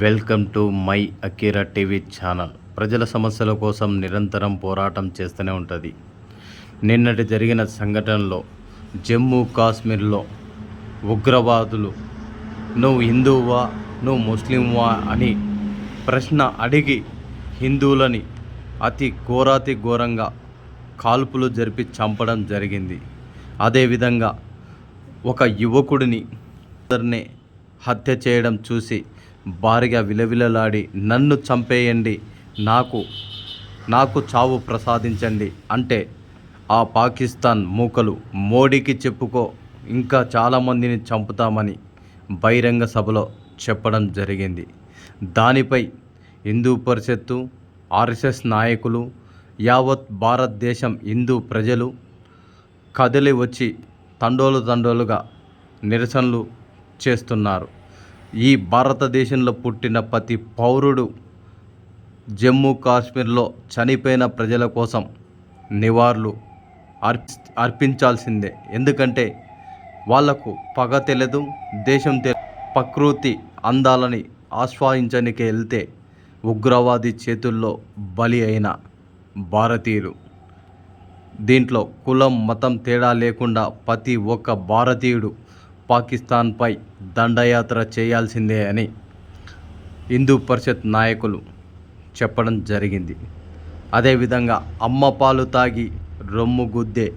Welcome to my Akira TV channel. ప్రజల సమస్యల కోసం నిరంతరం పోరాటం చేస్తూనే ఉంటుంది. నిన్నటి జరిగిన సంఘటనలో జమ్మూ కాశ్మీర్లో ఉగ్రవాదులు నువ్వు హిందువా నువ్వు ముస్లింవా అని ప్రశ్న అడిగి హిందువులని అతి ఘోరాతి ఘోరంగా కాల్పులు జరిపి చంపడం జరిగింది. అదేవిధంగా ఒక యువకుడిని ఇద్దరిని హత్య చేయడం చూసి భారీగా విలవిలలాడి నన్ను చంపేయండి నాకు నాకు చావు ప్రసాదించండి అంటే ఆ పాకిస్తాన్ మూకలు మోడీకి చెప్పుకో ఇంకా చాలామందిని చంపుతామని బహిరంగ సభలో చెప్పడం జరిగింది. దానిపై హిందూ పరిషత్తు ఆర్ఎస్ఎస్ నాయకులు యావత్ భారతదేశం హిందూ ప్రజలు కదిలి వచ్చి తండోలు తండోలుగా నిరసనలు చేస్తున్నారు. ఈ భారతదేశంలో పుట్టిన ప్రతి పౌరుడు జమ్మూ కాశ్మీర్లో చనిపోయిన ప్రజల కోసం నివాళులు అర్పి అర్పించాల్సిందే. ఎందుకంటే వాళ్ళకు పగ తెలియదు దేశం తె ప్రకృతి అందాలని ఆస్వాదించడానికి వెళ్తే ఉగ్రవాది చేతుల్లో బలి అయిన భారతీయులు. దీంట్లో కులం మతం తేడా లేకుండా ప్రతి ఒక్క భారతీయుడు పాకిస్తాన్పై దండయాత్ర చేయాల్సిందే అని హిందూ పరిషత్ నాయకులు చెప్పడం జరిగింది. అదేవిధంగా అమ్మ పాలు తాగి రొమ్ము గుద్దే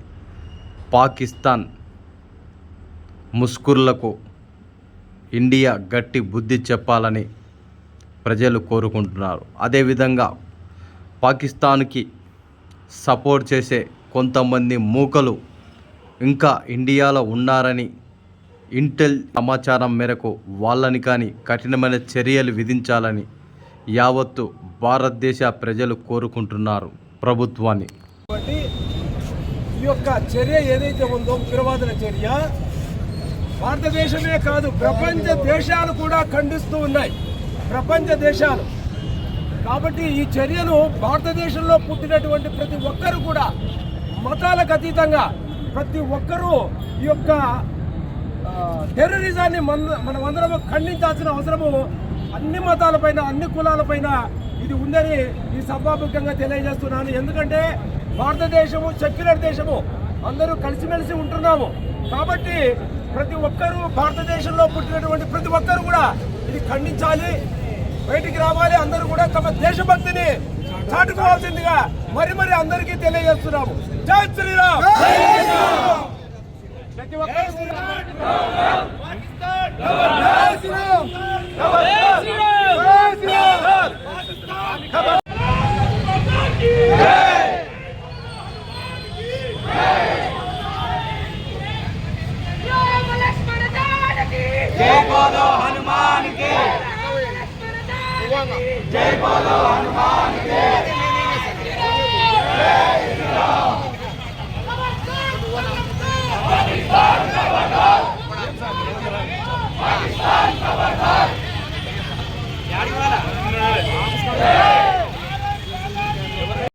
పాకిస్తాన్ ముస్కుర్లకు ఇండియా గట్టి బుద్ధి చెప్పాలని ప్రజలు కోరుకుంటున్నారు. అదేవిధంగా పాకిస్తాన్కి సపోర్ట్ చేసే కొంతమంది మూకలు ఇంకా ఇండియాలో ఉన్నారని ఇంటెల్ సమాచారం మేరకు వాళ్ళని కానీ కఠినమైన చర్యలు విధించాలని యావత్తు భారతదేశ ప్రజలు కోరుకుంటున్నారు ప్రభుత్వాన్ని. కాబట్టి ఈ యొక్క చర్య ఏదైతే ఉందో ఉగ్రవాదుల చర్య భారతదేశమే కాదు ప్రపంచ దేశాలు కూడా ఖండిస్తూ ఉన్నాయి. ప్రపంచ దేశాలు. కాబట్టి ఈ చర్యను భారతదేశంలో పుట్టినటువంటి ప్రతి ఒక్కరు కూడా మతాలకు అతీతంగా ప్రతి ఒక్కరూ ఈ యొక్క టెర్రరిజాన్ని మన అందరము ఖండించాల్సిన అవసరము అన్ని మతాలపైన అన్ని కులాలపైన ఇది ఉందని ఈ సభాముఖ్యంగా తెలియజేస్తున్నాను. ఎందుకంటే భారతదేశము సెక్యులర్ దేశము అందరూ కలిసిమెలిసి ఉంటున్నాము. కాబట్టి ప్రతి ఒక్కరూ భారతదేశంలో పుట్టినటువంటి ప్రతి ఒక్కరు కూడా ఇది ఖండించాలి బయటికి రావాలి. అందరూ కూడా తమ దేశభక్తిని చాటుకోవాల్సిందిగా మరి మరి అందరికీ తెలియజేస్తున్నాము. జై శ్రీరామ్ ప్రతి ఒక్కరు కూడా పాకిస్తాన్ జై శ్రీరామ్ జై శ్రీరామ్ జై శ్రీరామ్ జై బోలో హనుమాన్కి జై